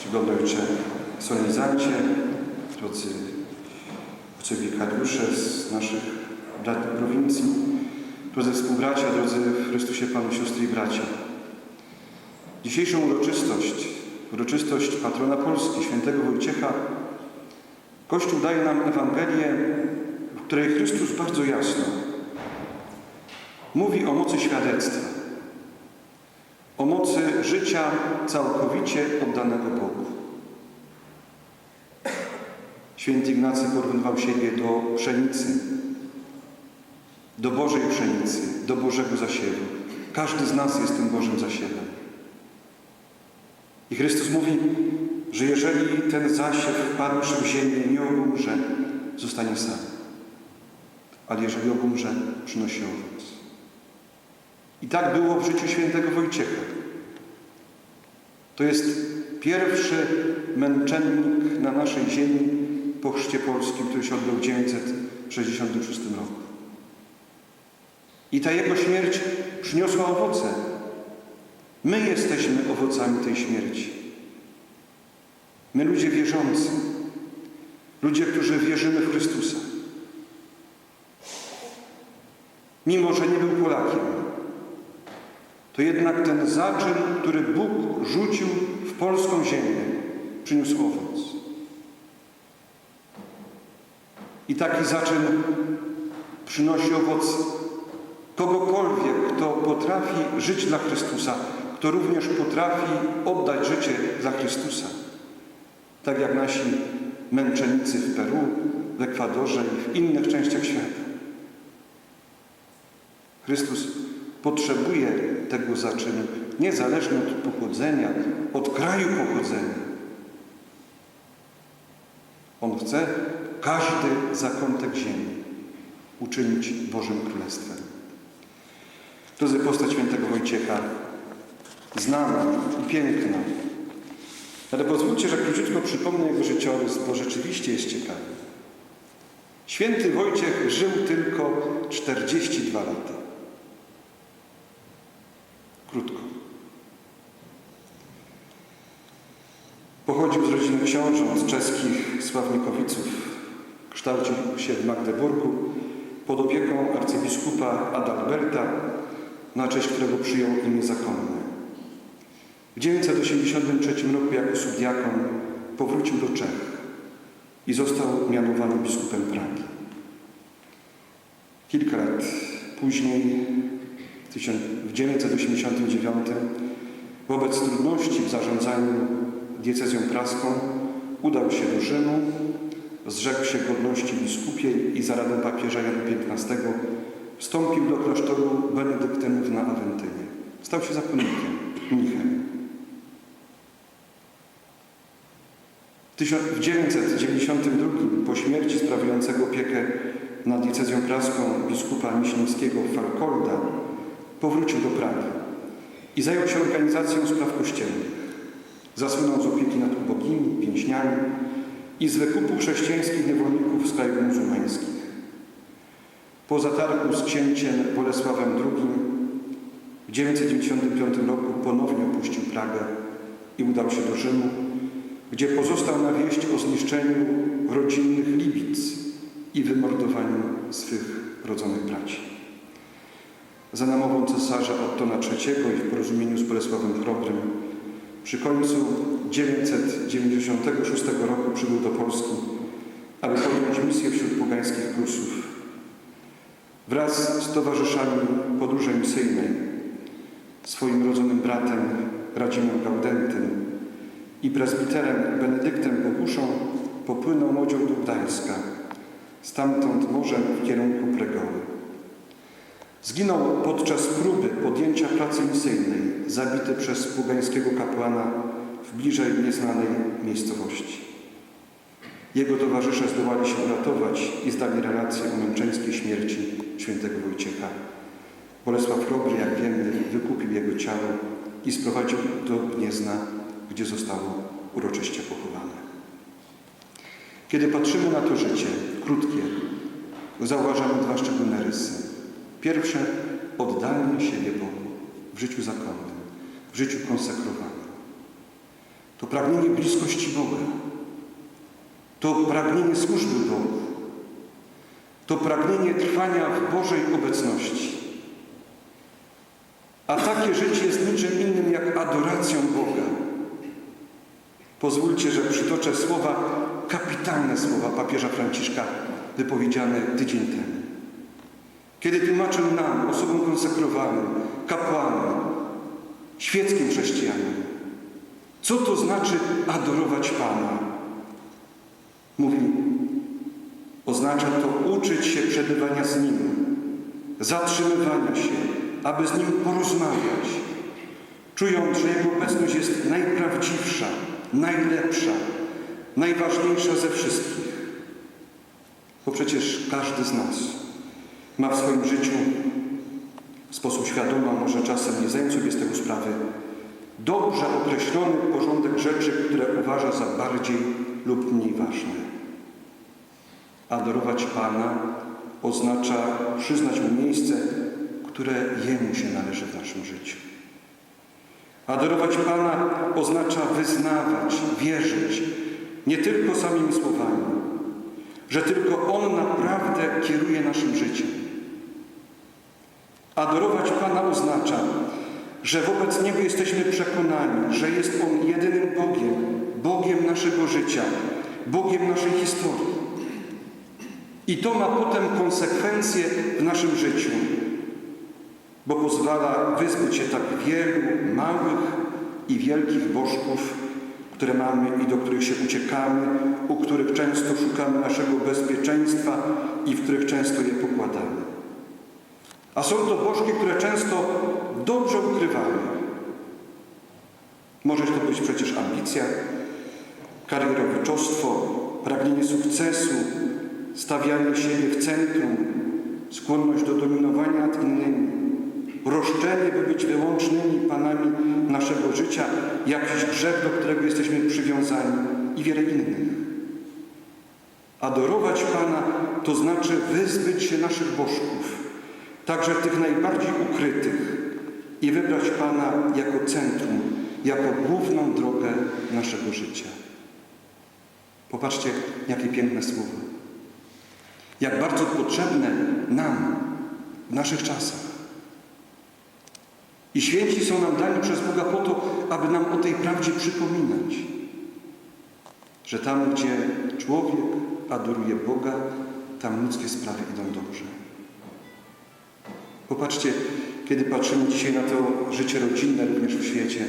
Czcigodny Ojcze Solenizancie, drodzy ojcze wikariusze z naszych brat prowincji, drodzy współbracia, drodzy w Chrystusie Panu, siostry i bracia. Dzisiejszą uroczystość, uroczystość patrona Polski, świętego Wojciecha, Kościół daje nam Ewangelię, w której Chrystus bardzo jasno mówi o mocy świadectwa, życia całkowicie oddanego Bogu. Święty Ignacy porównywał siebie do pszenicy, do Bożej pszenicy, do Bożego zasiewu. Każdy z nas jest tym Bożym zasiewem. I Chrystus mówi, że jeżeli ten zasiew wpadłszy w ziemię nie obumrze, zostanie sam. Ale jeżeli obumrze, przynosi owoc. I tak było w życiu świętego Wojciecha. To jest pierwszy męczennik na naszej ziemi po chrzcie polskim, który się odbył w 966 roku. I ta jego śmierć przyniosła owoce. My jesteśmy owocami tej śmierci. My ludzie wierzący, ludzie, którzy wierzymy w Chrystusa. Mimo, że nie był Polakiem, to jednak ten zaczyn, który Bóg rzucił w polską ziemię, przyniósł owoc. I taki zaczyn przynosi owoc kogokolwiek, kto potrafi żyć dla Chrystusa, kto również potrafi oddać życie dla Chrystusa. Tak jak nasi męczennicy w Peru, w Ekwadorze i w innych częściach świata. Chrystus potrzebuje tego zaczynu, niezależnie od pochodzenia, od kraju pochodzenia. On chce każdy zakątek ziemi uczynić Bożym Królestwem. Drodzy, postać świętego Wojciecha, znana i piękna, ale pozwólcie, że króciutko przypomnę jego życiorys, bo rzeczywiście jest ciekawy. Święty Wojciech żył tylko 42 lata. Pochodził z rodziny książąt czeskich Sławnikowiców. Kształcił się w Magdeburgu pod opieką arcybiskupa Adalberta, na cześć którego przyjął imię zakonne. W 983 roku jako subdiakon powrócił do Czech i został mianowany biskupem Pragi. Kilka lat później, w 989, wobec trudności w zarządzaniu diecezją praską, udał się do Rzymu, zrzekł się godności biskupiej i za radą papieża Jana XV wstąpił do klasztoru benedyktynów na Awentynie. Stał się zakonnikiem, mnichem. W 992 po śmierci sprawiającego opiekę nad diecezją praską biskupa miśnińskiego Falkolda powrócił do Pragi i zajął się organizacją spraw kościelnych. Zasłynął z opieki nad ubogimi, więźniami i z wykupu chrześcijańskich niewolników z krajów muzułmańskich. Po zatargu z księciem Bolesławem II w 995 roku ponownie opuścił Pragę i udał się do Rzymu, gdzie pozostał na wieść o zniszczeniu rodzinnych Libic i wymordowaniu swych rodzonych braci. Za namową cesarza Ottona III i w porozumieniu z Bolesławem Chrobrym przy końcu 996 roku przybył do Polski, aby podjąć misję wśród pogańskich Prusów. Wraz z towarzyszami podróży misyjnej, swoim rodzonym bratem Radzimem Gaudentym i prezbiterem Benedyktem Boguszą popłynął łodzią do Gdańska, stamtąd morzem w kierunku Pregoły. Zginął podczas próby podjęcia pracy misyjnej, zabity przez pugańskiego kapłana w bliżej nieznanej miejscowości. Jego towarzysze zdołali się uratować i zdali relację o męczeńskiej śmierci świętego Wojciecha. Bolesław Chrobry, jak wiemy, wykupił jego ciało i sprowadził do Gniezna, gdzie zostało uroczyście pochowane. Kiedy patrzymy na to życie, krótkie, zauważamy dwa szczególne rysy. Pierwsze, oddanie siebie Bogu w życiu zakonnym, w życiu konsekrowanym. To pragnienie bliskości Boga. To pragnienie służby Bogu. To pragnienie trwania w Bożej obecności. A takie życie jest niczym innym jak adoracją Boga. Pozwólcie, że przytoczę słowa, kapitalne słowa papieża Franciszka, wypowiedziane tydzień temu. Kiedy tłumaczył nam, osobom konsekrowanym, kapłanom, świeckim chrześcijanom, co to znaczy adorować Pana? Mówi, oznacza to uczyć się przebywania z Nim, zatrzymywania się, aby z Nim porozmawiać, czując, że Jego obecność jest najprawdziwsza, najlepsza, najważniejsza ze wszystkich. Bo przecież każdy z nas ma w swoim życiu w sposób świadomy, a może czasem nie zdając sobie z tego sprawy, dobrze określony porządek rzeczy, które uważa za bardziej lub mniej ważne. Adorować Pana oznacza przyznać Mu miejsce, które Jemu się należy w naszym życiu. Adorować Pana oznacza wyznawać, wierzyć, nie tylko samymi słowami, że tylko On naprawdę kieruje naszym życiem. Adorować Pana oznacza, że wobec Niego jesteśmy przekonani, że jest On jedynym Bogiem, Bogiem naszego życia, Bogiem naszej historii. I to ma potem konsekwencje w naszym życiu, bo pozwala wyzbyć się tak wielu małych i wielkich bożków, które mamy i do których się uciekamy, u których często szukamy naszego bezpieczeństwa i w których często je pokładamy. A są to bożki, które często dobrze ukrywamy. Może to być przecież ambicja, karierowiczostwo, pragnienie sukcesu, stawianie siebie w centrum, skłonność do dominowania nad innymi, roszczenie, by być wyłącznymi panami naszego życia, jakiś grzech, do którego jesteśmy przywiązani i wiele innych. Adorować Pana to znaczy wyzbyć się naszych bożków, także tych najbardziej ukrytych i wybrać Pana jako centrum, jako główną drogę naszego życia. Popatrzcie, jakie piękne słowa. Jak bardzo potrzebne nam w naszych czasach. I święci są nam dani przez Boga po to, aby nam o tej prawdzie przypominać. Że tam, gdzie człowiek adoruje Boga, tam ludzkie sprawy idą dobrze. Popatrzcie, kiedy patrzymy dzisiaj na to życie rodzinne również w świecie,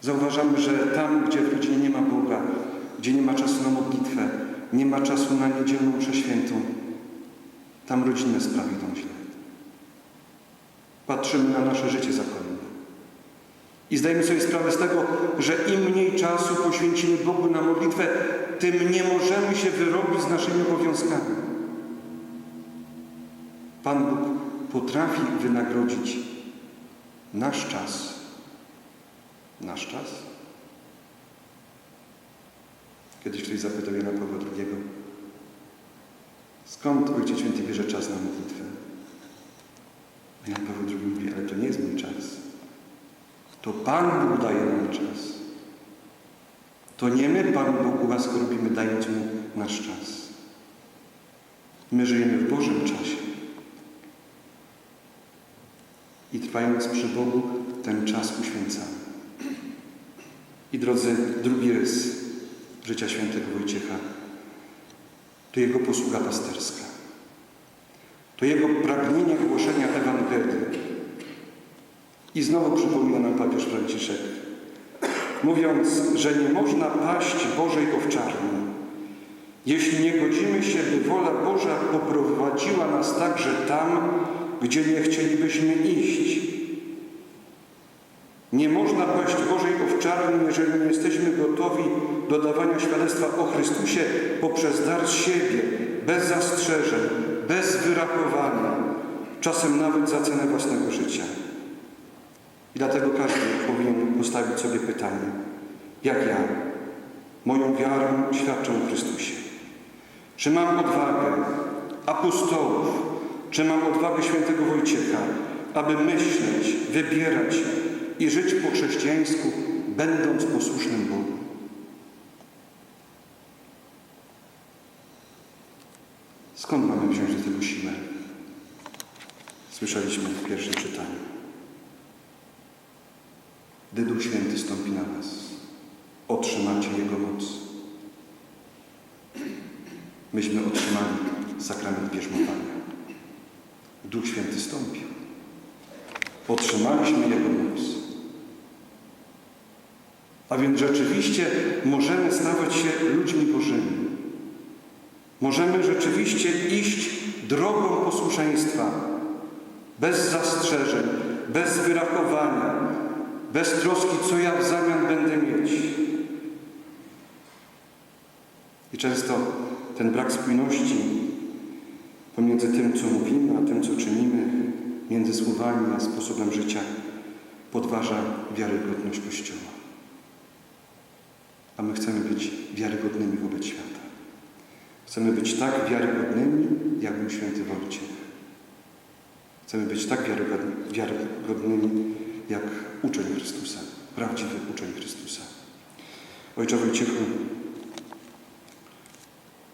zauważamy, że tam, gdzie w rodzinie nie ma Boga, gdzie nie ma czasu na modlitwę, nie ma czasu na niedzielną przeświętą, tam rodzinne sprawy idą źle. Patrzymy na nasze życie zakonne. I zdajemy sobie sprawę z tego, że im mniej czasu poświęcimy Bogu na modlitwę, tym nie możemy się wyrobić z naszymi obowiązkami. Pan Bóg potrafi wynagrodzić nasz czas. Nasz czas? Kiedyś ktoś zapytał Jana Pawła II, skąd Ojciec Święty bierze czas na modlitwę? A Jan Paweł II mówi, ale to nie jest mój czas. To Pan Bóg daje nam czas. To nie my Panu Bogu łaskę robimy, dając Mu nasz czas. My żyjemy w Bożym czasie. I trwając przy Bogu, ten czas uświęcamy. I drodzy, drugi rys życia świętego Wojciecha to jego posługa pasterska. To jego pragnienie głoszenia Ewangelii. I znowu przypomina nam papież Franciszek, mówiąc, że nie można paść Bożej owczarni, jeśli nie godzimy się, by wola Boża poprowadziła nas także tam, gdzie nie chcielibyśmy iść. Nie można paść Bożej owczarni, jeżeli nie jesteśmy gotowi do dawania świadectwa o Chrystusie poprzez dar siebie, bez zastrzeżeń, bez wyrachowania, czasem nawet za cenę własnego życia. I dlatego każdy powinien postawić sobie pytanie, jak ja moją wiarą świadczę o Chrystusie? Czy mam odwagę apostołów, czy mam odwagę świętego Wojciecha, aby myśleć, wybierać i żyć po chrześcijańsku będąc posłusznym Bogu. Skąd mamy wziąć do tego siłę? Słyszeliśmy w pierwszym czytaniu. Gdy Duch Święty stąpi na was, otrzymacie Jego moc. Myśmy otrzymali sakrament bierzmowania. Duch Święty stąpił. Otrzymaliśmy Jego moc. A więc rzeczywiście możemy stawać się ludźmi Bożymi. Możemy rzeczywiście iść drogą posłuszeństwa, bez zastrzeżeń, bez wyrachowania, bez troski, co ja w zamian będę mieć. I często ten brak spójności pomiędzy tym, co mówimy, a tym, co czynimy, między słowami a sposobem życia podważa wiarygodność Kościoła. A my chcemy być wiarygodnymi wobec świata. Chcemy być tak wiarygodnymi, jak był święty Wojciech. Chcemy być tak wiarygodnymi, jak uczeń Chrystusa, prawdziwy uczeń Chrystusa. Ojcze Wojciechu,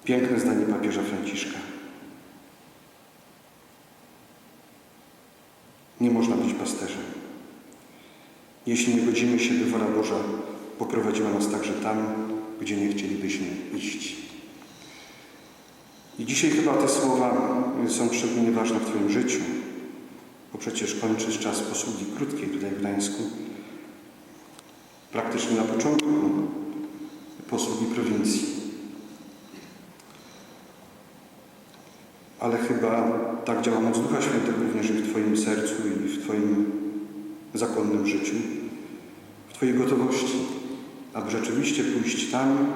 piękne zdanie papieża Franciszka. Nie można być pasterzem. Jeśli nie godzimy się, by wola Boża poprowadziła nas także tam, gdzie nie chcielibyśmy iść. I dzisiaj chyba te słowa są szczególnie ważne w Twoim życiu, bo przecież kończysz czas posługi krótkiej tutaj w Gdańsku, praktycznie na początku posługi prowincji. Ale chyba tak działa moc Ducha Świętego również i w Twoim sercu i w Twoim zakonnym życiu, w Twojej gotowości, aby rzeczywiście pójść tam,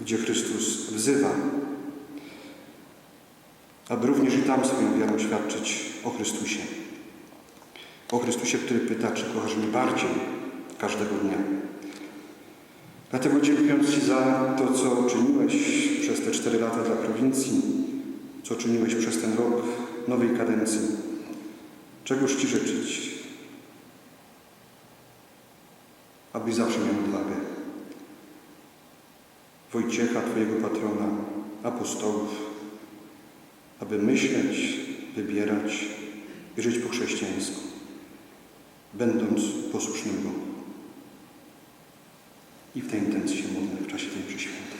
gdzie Chrystus wzywa, aby również i tam swoją wiarą świadczyć o Chrystusie. O Chrystusie, który pyta, czy kochasz mnie bardziej każdego dnia. Dlatego dziękując Ci za to, co czyniłeś przez te cztery lata dla prowincji, co czyniłeś przez ten rok nowej kadencji, czegoż Ci życzyć, abyś zawsze miał odwagę. Wojciecha, Twojego patrona, apostołów, aby myśleć, wybierać i żyć po chrześcijańsku, będąc posłusznym Bogu. I w tej intencji się modlę w czasie tej mszy świętej.